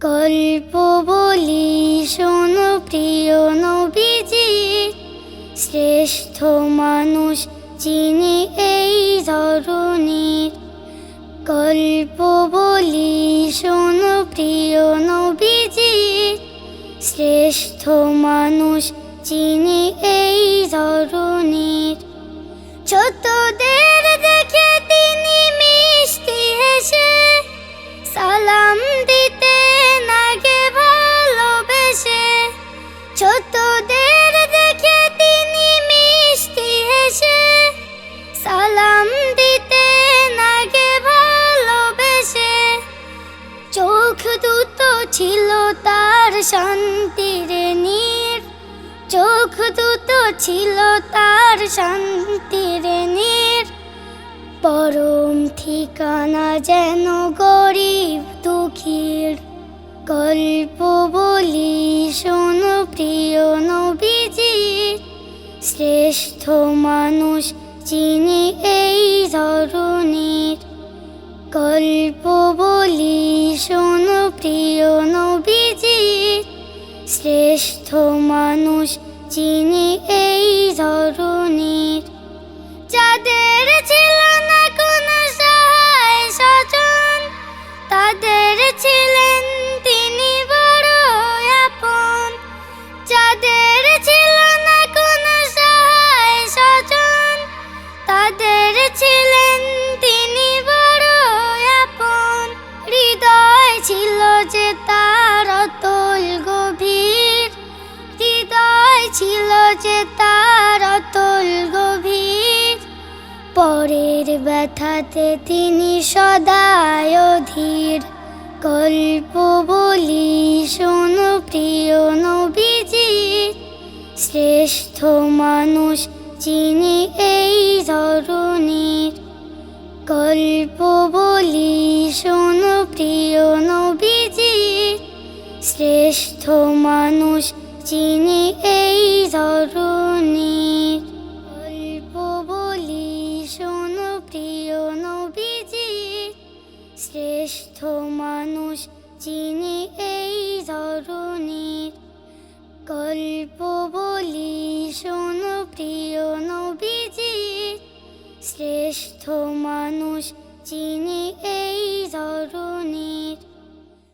গল্প বলি, শোনো প্রিয় নবীজি। শ্রেষ্ঠ মানুষ যিনি এই ধরনের গল্প বলি, শোনো প্রিয় নবীজি। শ্রেষ্ঠ মানুষ যিনি এই ধরনের ছোটদের ছোটদের দেখে তিনি মিষ্টি হেসে সালাম দিতে নাগে ভালোবেসে। চোখ দুটো ছিল তার শান্তির নীর। চোখ দুটো ছিল তার শান্তির নীর। পরম ঠিকানা যেন গরিব দুঃখীর। গল্প বলি শোনো প্রিয় নবীজি, শ্রেষ্ঠ মানুষ যিনি এই ধরনের গল্প বলি শোনো প্রিয় নবীজি, শ্রেষ্ঠ মানুষ যিনি এই যে তার অতল গভীর, পরের ব্যথাতে তিনি সদায় ধীর গল্প বলি শোনো প্রিয় নবীজি শ্রেষ্ঠ মানুষ যিনি এই ধরনের গল্প বলি শোনো প্রিয় নবীজি শ্রেষ্ঠ মানুষ যিনি এই ধরনের গল্প বলি শোনো প্রিয় নবীজি। শ্রেষ্ঠ মানুষ চিনি এই ধরনের গল্প বলি শোনো প্রিয় নবীজি। শ্রেষ্ঠ মানুষ যিনি